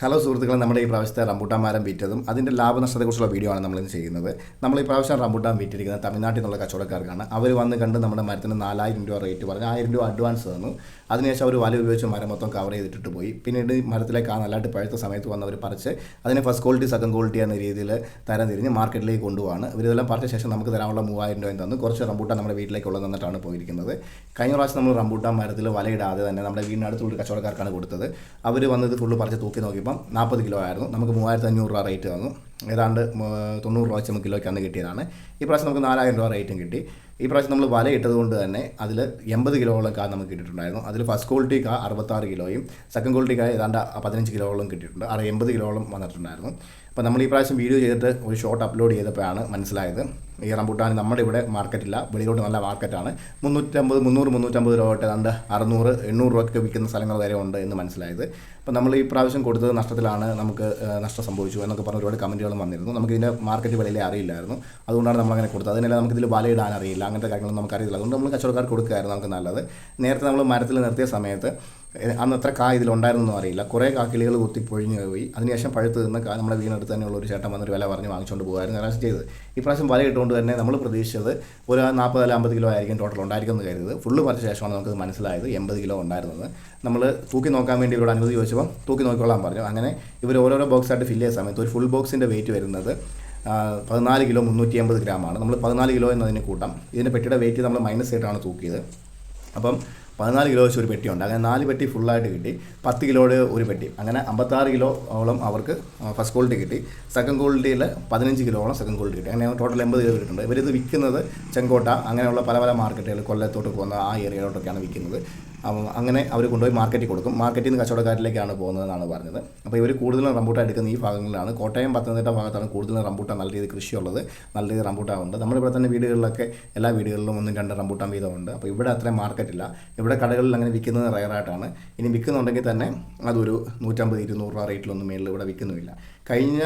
Hello സുഹൃത്തുക്കളെ നമ്മുടെ ഈ പ്രാവശ്യത്തെ റംബൂട്ടാൻ മരം വിറ്റതും അതിന്റെ ലാഭനഷ്ടത്തെക്കുറിച്ചുള്ള വീഡിയോ ആണ് നമ്മളിന്ന് ചെയ്യുന്നത്. നമ്മൾ ഈ പ്രാവശ്യം റംബൂട്ടാൻ വിറ്റിരിക്കുന്നത് തമിഴ്നാട്ടിൽ നിന്നുള്ള കച്ചവടക്കാർക്കാണ്. അവർ വന്ന് കണ്ട് നമ്മുടെ മരത്തിന് നാലായിരം രൂപ റേറ്റ് പറഞ്ഞ്. ആയിരം രൂപ അഡ്വാൻസ് തന്നു. അതിനുശേഷം അവർ വല ഉപയോഗിച്ച് മരം മൊത്തം കവർ ചെയ്തിട്ട് പോയി. പിന്നീട് മരത്തിലെ ആ നല്ലതായിട്ട് പഴുത്ത സമയത്ത് വന്നവർ പറിച്ച് അതിനെ ഫസ്റ്റ് ക്വാളിറ്റി സെക്കൻഡ് ക്വാളിറ്റി എന്ന രീതിയിൽ തരം തിരിഞ്ഞ് മാർക്കറ്റിലേക്ക് കൊണ്ടുപോവാണ് ഇവരിതെല്ലാം പറിച്ച ശേഷം നമുക്ക് തരാനുള്ള മൂവായിരം രൂപയും തന്നു. കുറച്ച് റംബൂട്ടാൻ നമ്മുടെ വീട്ടിലേക്കുള്ള തന്നിട്ടാണ് പോയിരിക്കുന്നത്. കഴിഞ്ഞ പ്രാവശ്യം നമ്മൾ റംബൂട്ടാൻ മരത്തിൽ വലയിടാതെ തന്നെ നമ്മുടെ വീടിനടുത്തുള്ള കച്ചവടക്കാർക്കാണ് കൊടുത്തത്. അവർ വന്നത് ഫുള്ള് പറിച്ച് തൂക്കി നോക്കിയപ്പം നാൽപ്പത് കിലോ ആയിരുന്നു. നമുക്ക് മൂവായിരത്തി അഞ്ഞൂറ് രൂപ റേറ്റ് തന്നു. ഏതാണ്ട് തൊണ്ണൂറ് രൂപ വെച്ച് നമുക്ക് കിലോയ്ക്ക് അന്ന് കിട്ടിയതാണ്. ഈ പ്രാവശ്യം നമുക്ക് നാലായിരം രൂപ റേറ്റും കിട്ടി. ഈ പ്രാവശ്യം നമ്മൾ വല ഇട്ടത് കൊണ്ട് തന്നെ അതിൽ എൺപത് കിലോളം കാ നമുക്ക് കിട്ടിയിട്ടുണ്ടായിരുന്നു. അതിൽ ഫസ്റ്റ് ക്വാളിറ്റി കാ അറുപത്താറ് കിലോയും സെക്കൻഡ് ക്വാളിറ്റി കാ ഏതാണ്ട് പതിനഞ്ച് കിലോകളും കിട്ടിയിട്ടുണ്ട്. അത് എൺപത് കിലോകളും വന്നിട്ടുണ്ടായിരുന്നു. അപ്പോൾ നമ്മൾ ഈ പ്രാവശ്യം വീഡിയോ ചെയ്തിട്ട് ഒരു ഷോർട്ട് അപ്ലോഡ് ചെയ്തപ്പോഴാണ് മനസ്സിലായത്. ഈ റംബൂട്ടാൻ നമ്മുടെ ഇവിടെ മാർക്കറ്റില്ല വെളിയിലോട്ട് നല്ല മാർക്കറ്റാണ് മുന്നൂറ്റമ്പത് മുന്നൂറ് മുന്നൂറ്റമ്പത് രൂപ തൊട്ട് ഏതാണ്ട് അറുന്നൂറ് എണ്ണൂറ് രൂപയ്ക്ക് വിൽക്കുന്ന സ്ഥലങ്ങൾ വരെ ഉണ്ട് എന്ന് മനസ്സിലായത്. അപ്പോൾ നമ്മൾ ഈ പ്രാവശ്യം കൊടുത്തത് നഷ്ടത്തിലാണ് നമുക്ക് നഷ്ടം സംഭവിച്ചു എന്നൊക്കെ പറഞ്ഞ് ഒരുപാട് കമന്റുകളും വന്നിരുന്നു. നമുക്കിതിന്റെ മാർക്കറ്റ് വിലയിലെ അറിയില്ലായിരുന്നു. അതുകൊണ്ടാണ് നമ്മൾ അങ്ങനെ കൊടുത്തത്. അതിനെല്ലാം നമുക്കിതിൽ വലയിടാൻ അറിയില്ല. അങ്ങനത്തെ കാര്യങ്ങളൊന്നും നമുക്ക് അറിയില്ല അതുകൊണ്ട് നമ്മൾ കച്ചവടക്കാർക്ക് കൊടുക്കുകയായിരുന്നു നമുക്ക് നല്ലത്. നേരത്തെ നമ്മൾ മരത്തിൽ നിർത്തിയ സമയത്ത് അന്ന് എത്ര കാ ഇതിലുണ്ടായിരുന്നൊന്നും അറിയില്ല. കുറേ കാക്കിളികൾ കുത്തി പൊഴിഞ്ഞു പോയി. അതിനുശേഷം പഴുത്ത് നിന്ന് കാ നമ്മുടെ വീടിനടുത്ത് തന്നെയുള്ള ഒരു ചേട്ടൻ വന്നൊരു വില പറഞ്ഞ് വാങ്ങിച്ചുകൊണ്ട് പോകുമായിരുന്നു പ്രാവശ്യം ചെയ്തത്. ഈ പ്രാവശ്യം വല ഇട്ടുകൊണ്ട് തന്നെ നമ്മൾ പ്രതീക്ഷിച്ചത് ഒരു നാൽപ്പത് അല്ല അമ്പത് കിലോ ആയിരിക്കും ടോട്ടൽ ഉണ്ടായിരിക്കും എന്ന് കരുതത് ഫുള്ള് പറിച്ച ശേഷമാണ് നമുക്ക് മനസ്സിലായത്. എൺപത് കിലോ ഉണ്ടായിരുന്നത്. നമ്മൾ തൂക്കി നോക്കാൻ വേണ്ടി ഇവരോട് അനുമതി ചോദിച്ചപ്പോൾ തൂക്കി നോക്കിക്കൊള്ളാൻ പറഞ്ഞു. അങ്ങനെ ഇവർ ഓരോരോ ബോക്സായിട്ട് ഫില്ല് ചെയ്യുന്ന സമയത്ത് ഒരു ഫുൾ ബോക്സിന്റെ വെയിറ്റ് വരുന്നത് പതിനാല് കിലോ മുന്നൂറ്റി അമ്പത് ഗ്രാമാണ്. നമ്മൾ പതിനാല് കിലോ എന്നതിന് കൂട്ടാം. ഇതിന്റെ പെട്ടിയുടെ വെയിറ്റ് നമ്മൾ മൈനസ് ആയിട്ടാണ് തൂക്കിയത്. അപ്പം പതിനാല് കിലോ വെച്ച് ഒരു പെട്ടിയുണ്ട് അങ്ങനെ നാല് പെട്ടി ഫുള്ളായിട്ട് കിട്ടി. പത്ത് കിലോയുടെ ഒരു പെട്ടി. അങ്ങനെ അമ്പത്താറ് കിലോ ഓളം അവർക്ക് ഫസ്റ്റ് ക്വാളിറ്റി കിട്ടി. സെക്കൻഡ് ക്വാളിറ്റിയിൽ പതിനഞ്ച് കിലോളം സെക്കൻഡ് ക്വാളിറ്റി കിട്ടി. അങ്ങനെ ടോട്ടൽ എൺപത് കിലോ കിട്ടുന്നുണ്ട് ഇവരിത് വിൽക്കുന്നത് ചെങ്കോട്ട അങ്ങനെയുള്ള പല പല മാർക്കറ്റുകൾ കൊല്ലത്തോട്ട് പോകുന്ന ആ ഏരിയയിലോട്ടൊക്കെയാണ് വിൽക്കുന്നത്. അങ്ങനെ അവർ കൊണ്ടുപോയി മാർക്കറ്റിൽ കൊടുക്കും. മാർക്കറ്റിൽ നിന്ന് കച്ചവടക്കാരിലേക്കാണ് പോകുന്നതെന്നാണ് പറഞ്ഞത്. അപ്പോൾ ഇവർ കൂടുതലും റംബൂട്ടാൻ എടുക്കുന്ന ഈ ഭാഗങ്ങളിലാണ്. കോട്ടയം പത്തനംതിട്ട ഭാഗത്താണ് കൂടുതലും റംബൂട്ടാൻ നല്ല രീതിയിൽ കൃഷിയുള്ളത്. നല്ല രീതിയിൽ റംബൂട്ടാൻ ഉണ്ട് നമ്മളിവിടെ തന്നെ വീടുകളിലൊക്കെ എല്ലാ വീടുകളിലും ഒന്നും രണ്ട് റംബൂട്ടാൻ വീതമുണ്ട്. അപ്പോൾ ഇവിടെ അത്രയും മാർക്കറ്റില്ല ഇവിടെ കടകളിൽ അങ്ങനെ വിൽക്കുന്നത് റയറായിട്ടാണ്. ഇനി വിൽക്കുന്നുണ്ടെങ്കിൽ തന്നെ അതൊരു നൂറ്റമ്പത് ഇരുന്നൂറ് രൂപ റേറ്റിലൊന്നും മേളിൽ ഇവിടെ വിൽക്കുന്നുമില്ല. കഴിഞ്ഞ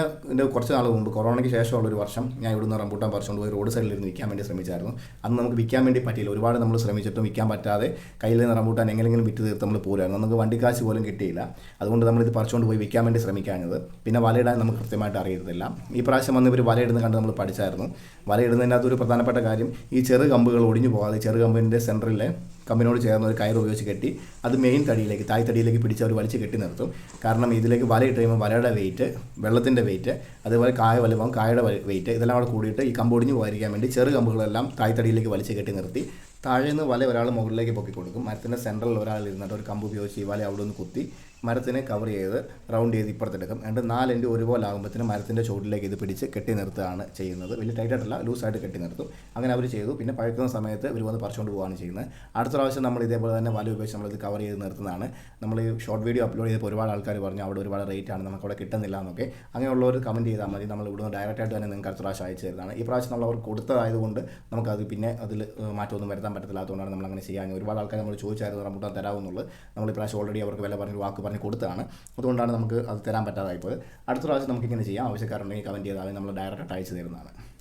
കുറച്ച് നാൾ മുമ്പ് കൊറോണയ്ക്ക് ശേഷമുള്ള ഒരു വർഷം ഞാൻ ഇവിടുന്ന് റംബൂട്ടാൻ പറിച്ചുകൊണ്ട് പോയി റോഡ് സൈഡിൽ ഇരുന്ന് വിൽക്കാൻ വേണ്ടി ശ്രമിച്ചായിരുന്നു. അന്ന് നമുക്ക് വിൽക്കാൻ വേണ്ടി പറ്റിയില്ല. ഒരുപാട് നമ്മൾ ശ്രമിച്ചിട്ടും വിൽക്കാൻ പറ്റാതെ കയ്യിൽ നിന്ന് റംബൂട്ടാൻ എങ്ങനെയെങ്കിലും വിറ്റ് തീർത്ത് നമ്മൾ പോരായിരുന്നു. നമുക്ക് വണ്ടിക്കാശ് പോലും കിട്ടിയില്ല. അതുകൊണ്ട് നമ്മളിത് പറിച്ചുകൊണ്ട് പോയി വിൽക്കാൻ വേണ്ടി ശ്രമിക്കാഞ്ഞത്. പിന്നെ വലയിടാൻ നമുക്ക് കൃത്യമായിട്ട് അറിയത്തില്ല. ഈ പ്രാവശ്യം വന്ന് ഇവർ വലയിടുന്ന കണ്ട് നമ്മൾ പഠിച്ചായിരുന്നു. വലയിടുന്നതിന്റെ അകത്ത് ഒരു പ്രധാനപ്പെട്ട കാര്യം ഈ ചെറു കമ്പുകൾ ഒടിഞ്ഞു പോകാതെ ചെറു കമ്പിന്റെ സെന്ററിലെ കമ്പിനോട് ചേർന്ന് ഒരു കയർ ഉപയോഗിച്ച് കെട്ടി അത് മെയിൻ തടിയിലേക്ക് തായ് തടിയിലേക്ക് പിടിച്ച് അവർ വലിച്ച് കെട്ടി നിർത്തും. കാരണം ഇതിലേക്ക് വല ഇട്ട് കഴിയുമ്പോൾ വലയുടെ വെയിറ്റ് വെള്ളത്തിന്റെ വെയിറ്റ് അതുപോലെ കായ വലുപ്പം കായയുടെ വെയിറ്റ് ഇതെല്ലാം അവിടെ കൂടിയിട്ട് ഈ കമ്പൊടിഞ്ഞ് പോയിരിക്കാൻ വേണ്ടി ചെറു കമ്പുകളെല്ലാം തായ് തടിയിലേക്ക് വലിച്ച് കെട്ടി നിർത്തി. താഴെ നിന്ന് വല ഒരാൾ മുകളിലേക്ക് പൊക്കി കൊടുക്കും മരത്തിന്റെ സെൻട്രലിൽ ഒരാൾ ഇരുന്നിട്ട് ഒരു കമ്പ് ഉപയോഗിച്ച് ഈ വല അവിടെ നിന്ന് കുത്തി മരത്തിനെ കവർ ചെയ്ത് റൗണ്ട് ചെയ്ത് ഇപ്പുറത്തെടുക്കും. രണ്ട് നാലിന്റെ ഒരുപോലെ ആകുമ്പോഴത്തേനും മരത്തിന്റെ ചുവട്ടിലേക്ക് ഇത് പിടിച്ച് കെട്ടി നിർത്തുകയാണ് ചെയ്യുന്നത്. വലിയ ടൈറ്റായിട്ടല്ല ലൂസായിട്ട് കെട്ടി നിർത്തും. അങ്ങനെ അവർ ചെയ്തു. പിന്നെ പഴക്കുന്ന സമയത്ത് ഇവർ വന്ന് പറിച്ചുകൊണ്ട് പോവുകയാണ് ചെയ്യുന്നത്. അടുത്ത പ്രാവശ്യം നമ്മൾ ഇതേപോലെ തന്നെ വല ഉപയോഗിച്ച് നമ്മളിത് കവർ ചെയ്ത് നിർത്തുന്നതാണ്. നമ്മൾ ഈ ഷോർട്ട് വീഡിയോ അപ്ലോഡ് ചെയ്തപ്പോൾ ഒരുപാട് ആൾക്കാർ പറഞ്ഞു അവിടെ ഒരുപാട് റേറ്റ് ആണ് നമുക്ക് അവിടെ കിട്ടുന്നില്ല എന്നൊക്കെ. അങ്ങനെയുള്ളവർ കമന്റ് ചെയ്താൽ മതി. നമ്മൾ ഇവിടുന്ന് ഡയറക്റ്റായിട്ട് തന്നെ നിങ്ങൾക്ക് അടുത്ത പ്രാവശ്യം അയച്ചു തരുന്നതാണ്. ഈ പ്രാവശ്യം നമ്മൾ അവർ കൊടുത്തതായതുകൊണ്ട് നമുക്കത് പിന്നെ അതിൽ മാറ്റമൊന്നും വരുത്താൻ പറ്റത്തില്ലാത്തതുകൊണ്ടാണ് നമ്മൾ അങ്ങനെ ചെയ്യാൻ. ഒരുപാട് ആൾക്കാർ നമ്മൾ ചോദിച്ചായിരുന്നു റംബൂട്ടാൻ തരാമെന്നുള്ളത് നമ്മൾ ഇപ്രാവശ്യം ഓൾറെഡി അവർക്ക് വില പറഞ്ഞ് വാക്ക് പറഞ്ഞ് കൊടുത്തതാണ്. അതുകൊണ്ടാണ് നമുക്ക് അത് തരാൻ പറ്റാതായിപ്പോയത്. അടുത്ത പ്രാവശ്യം നമുക്ക് ഇങ്ങനെ ചെയ്യാം. ആവശ്യക്കാരുണ്ടെങ്കിൽ കമന്റ് ചെയ്താൽ നമ്മൾ ഡയറക്റ്റ് അയച്ചു തരുന്നതാണ്.